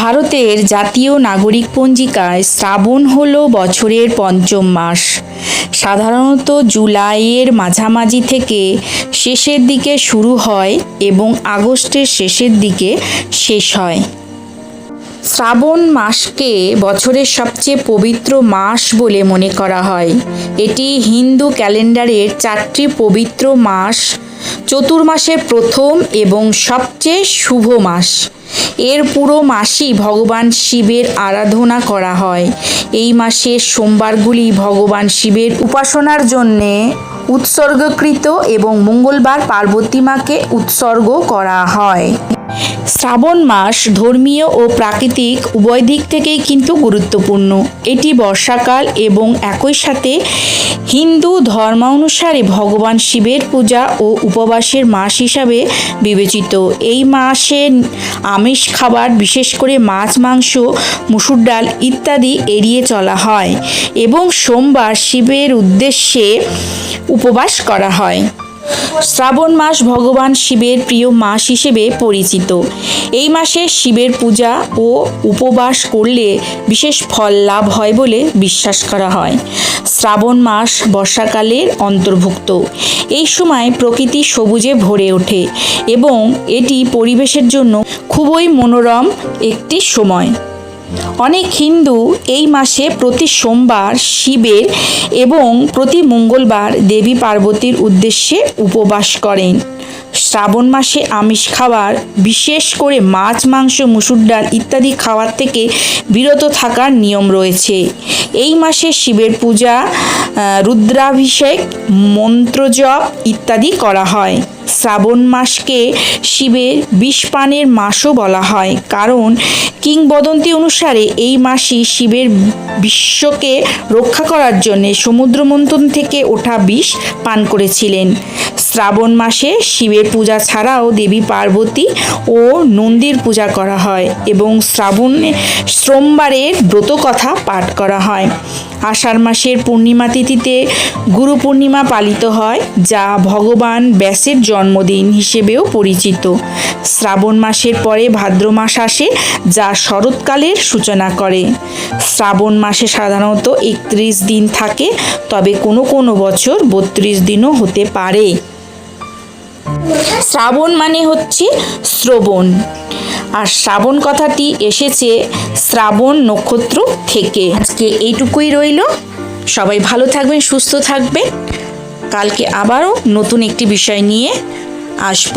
ভারতের জাতীয় নাগরিক পঞ্জিকায় শ্রাবণ হল বছরের পঞ্চম মাস। সাধারণত জুলাইয়ের মাঝামাঝি থেকে শেষের দিকে শুরু হয় এবং আগস্টের শেষের দিকে শেষ হয়। শ্রাবণ মাসকে বছরের সবচেয়ে পবিত্র মাস বলে মনে করা হয়। এটি হিন্দু ক্যালেন্ডারের চারটি পবিত্র মাস। চতুর্মাসের প্রথম এবং সবচেয়ে শুভ মাস। এর পুরো মাসই ভগবান শিবের আরাধনা করা হয়। এই মাসের সোমবারগুলি ভগবান শিবের উপাসনার জন্যে উৎসর্গকৃত এবং মঙ্গলবার পার্বতী মাকে উৎসর্গ করা হয়। শ্রাবণ মাস ধর্মীয় ও প্রাকৃতিক উভয় দিক থেকেই কিন্তু গুরুত্বপূর্ণ। এটি বর্ষাকাল এবং একই সাথে হিন্দু ধর্মানুসারে ভগবান শিবের পূজা ও উপবাসের মাস হিসাবে বিবেচিত। এই মাসে আমিষ খাবার, বিশেষ করে মাছ, মাংস, মুসুর ডাল ইত্যাদি এড়িয়ে চলা হয় এবং সোমবার শিবের উদ্দেশ্যে উপবাস করা হয়। শ্রাবণ মাস ভগবান শিবের প্রিয় মাস হিসেবে পরিচিত। এই মাসে শিবের পূজা ও উপবাস করলে বিশেষ ফল লাভ হয় বলে বিশ্বাস করা হয়। শ্রাবণ মাস বর্ষাকালের অন্তর্ভুক্ত। এই সময় প্রকৃতি সবুজে ভরে ওঠে এবং এটি পরিবেশের জন্য খুবই মনোরম একটি সময়। অনেক হিন্দু এই মাসে প্রতি সোমবার শিবের এবং প্রতি মঙ্গলবার দেবী পার্বতীর উদ্দেশ্যে উপবাস করেন। শ্রাবণ মাসে আমিষ খাবার বিশেষ করে মাছ, মাংস, মুসুর ডাল ইত্যাদি খাওয়ার থেকে বিরত থাকার নিয়ম রয়েছে। এই মাসে শিবের পূজা রুদ্রাভিষেক, মন্ত্রজপ ইত্যাদি করা হয়। শ্রাবণ মাসকে শিবের বিষপানের মাসও বলা হয়। কারণ কিংবদন্তি অনুসারে এই মাসই শিবের বিশ্বকে রক্ষা করার জন্যে সমুদ্র মন্থন থেকে ওঠা বিষ পান করেছিলেন। শ্রাবণ মাসে শিবের পূজা ছাড়াও দেবী পার্বতী ও নন্দীর পূজা করা হয় এবং শ্রাবণে সোমবারের ব্রত কথা পাঠ করা হয়। আষাঢ় মাসের পূর্ণিমা তিথিতে গুরু পূর্ণিমা পালিত হয়, যা ভগবান ব্যাসের জন্মদিন হিসেবেও পরিচিত। শ্রাবণ মাসের পরে ভাদ্র মাস আসে, যা শরৎকালের সূচনা করে। শ্রাবণ মাসে সাধারণত একত্রিশ দিন থাকে, তবে কোনো কোনো বছর বত্রিশ দিনও হতে পারে। শ্রাবণ মানে হচ্ছে শ্রবণ। আর শ্রাবণ কথাটি এসেছে শ্রাবণ নক্ষত্র থেকে। আজকে এইটুকুই রইল। সবাই ভালো থাকবেন, সুস্থ থাকবেন। কালকে আবারও নতুন একটি বিষয় নিয়ে আসব।